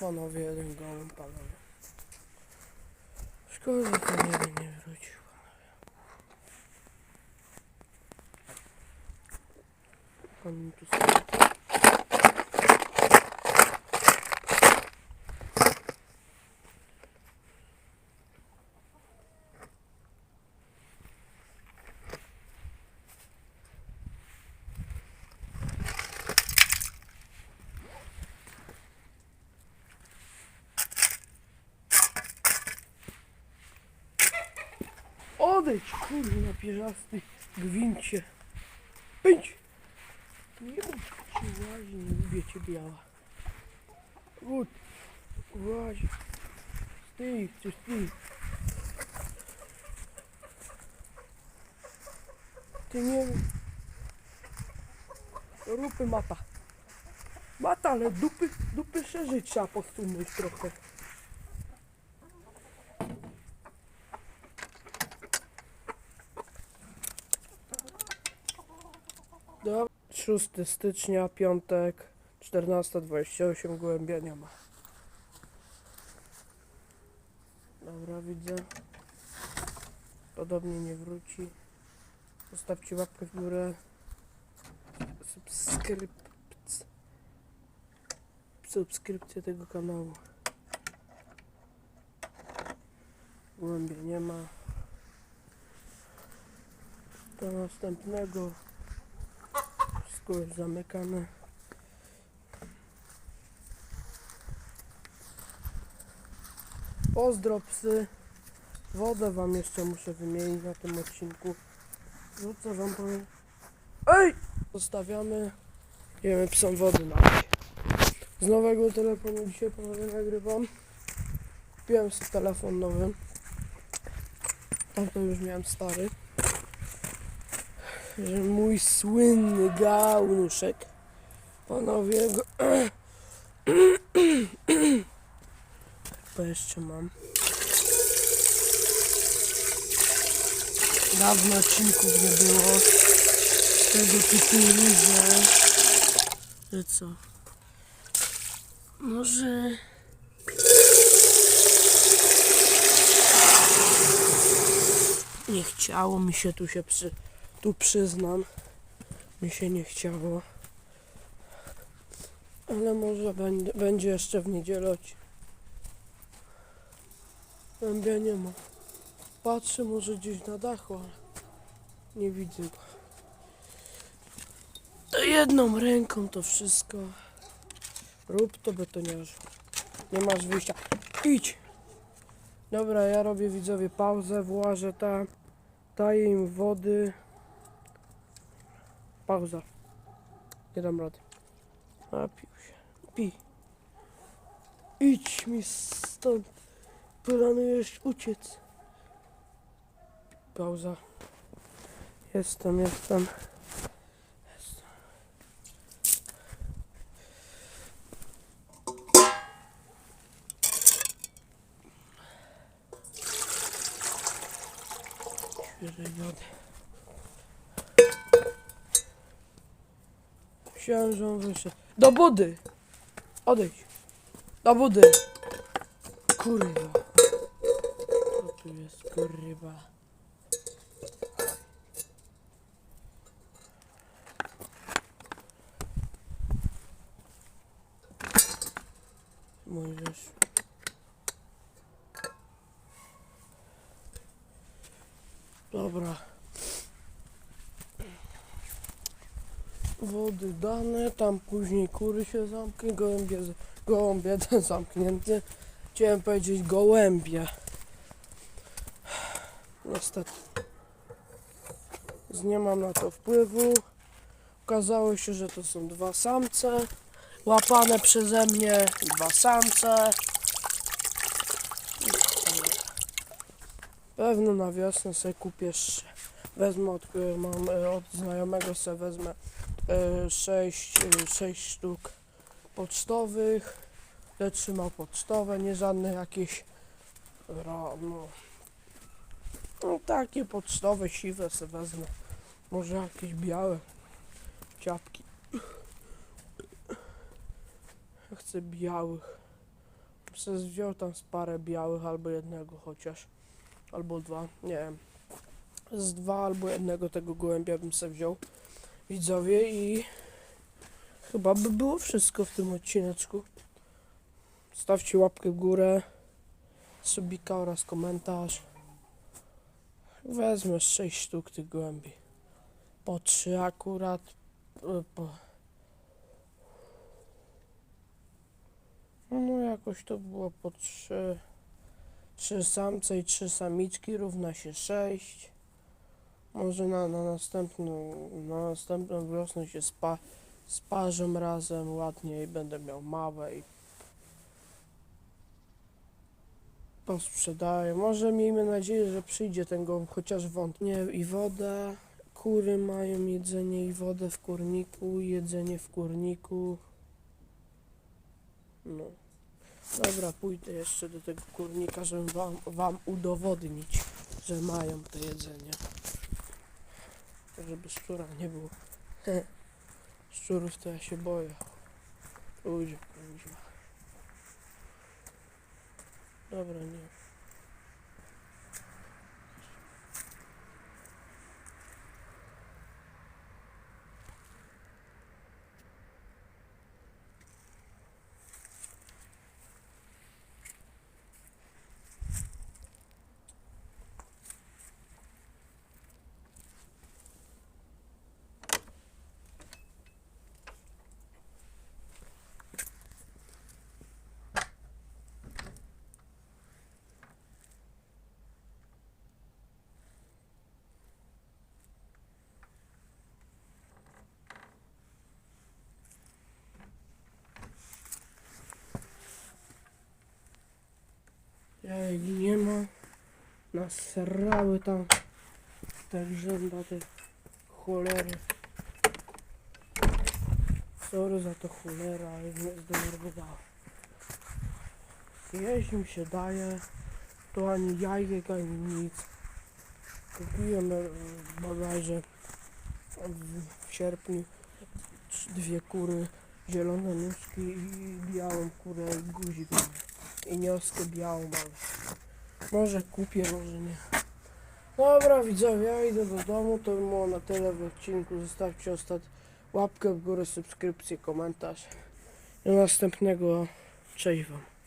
panowie, jeden gołąb, panowie. Szkoda, że ten jeden nie wrócił, panowie. Mi tu stoi. Odejdź, kurwa, pierzasty gwincie. Pędź! Nie mów ci łazi, nie lubię cię biała. Gut, łazi. Stój, ty stój. Ty nie wiem. Rupy mata. Mata, ale dupy, dupy szerzej trzeba posunąć trochę. Dobra. 6 stycznia, piątek, 14.28, gołębia nie ma. Dobra, widzę. Podobnie nie wróci. Zostawcie łapkę w górę. Subskryp... Subskrypcję tego kanału. Gołębia nie ma. Do następnego. Wszystko jest zamykane. Pozdro psy. Wodę wam jeszcze muszę wymienić na tym odcinku. Co wam powiem? Ej! Zostawiamy. Jemy psom wody na Z nowego telefonu dzisiaj panowie nagrywam. Kupiłem sobie telefon nowy. Tamto już miałem stary że mój słynny gałnuszek, panowie go... To jeszcze mam. Dawno odcinków nie było. Tego tytułu, że... Że co? Może... Nie chciało mi się tu się przy... Tu przyznam, mi się nie chciało. Ale może będzie, jeszcze w niedzielę. Głębia nie ma. Patrzę może gdzieś na dachu, ale nie widzę go. To jedną ręką to wszystko. Rób to betoniarzu. Nie masz wyjścia. Idź! Dobra, ja robię widzowie pauzę, włażę tam. Daję im wody. Pauza. Nie dam rady. Napił się. Pij. Idź mi stąd. Planujesz uciec. Pauza. Jestem, jestem. Jestem. Świeżej wody. Myślałem, że on wyszedł. Do budy! Odejdź. Do budy! Kurwa. Co tu jest, kurwa? Możesz. Dobra. Wody dane, tam później kury się zamknie, gołębie, gołąbie ten zamknięty. Chciałem powiedzieć gołębie. Niestety. Z- Nie mam na to wpływu. Okazało się, że to są dwa samce. Łapane przeze mnie dwa samce. Pewno na wiosnę sobie kupię sz- wezmę od, mam, e, od znajomego sobie wezmę 6 sześć sztuk pocztowych. Te trzymał pocztowe, nie żadne jakieś no, no takie pocztowe, siwe sobie wezmę. Może jakieś białe ciapki. Ja chcę białych. se wziął tam z parę białych albo jednego chociaż. Albo dwa, nie wiem. Z dwa albo jednego tego gołębia bym se wziął. Widzowie i chyba by było wszystko w tym odcineczku. Stawcie łapkę w górę, subika oraz komentarz. Wezmę 6 sztuk tych gołębi. Po 3 akurat. e, Po... No jakoś to było po 3. 3 samce i 3 samiczki równa się 6. Może na, na następną na następną wiosnę się spa, sparzą razem ładnie i będę miał małe i posprzedaję. Może miejmy nadzieję, że przyjdzie ten gołąb, chociaż wątpię. I woda, kury mają jedzenie i wodę w kurniku, jedzenie w kurniku. No. Dobra, pójdę jeszcze do tego kurnika, żeby wam, wam udowodnić, że mają to jedzenie. Żeby szczura nie było. Szczurów to ja się boję. Ludzie, kuźwa. Dobra, nie. Ej, nie ma. Nasrały tam rzęda, te cholery. Sorry za to cholera, ale mnie zdenerwowała. Im się daje, to ani jajek, ani nic. Kupiłem e, bodajże w, sierpniu dwie kury, zielone nóżki i białą kurę guzik. I nioskę białą mam. Może kupię, może nie. Dobra widzowie, ja idę do domu, to by było na tyle w odcinku. Zostawcie ostat łapkę w górę, subskrypcję, komentarz. Do następnego. Cześć wam.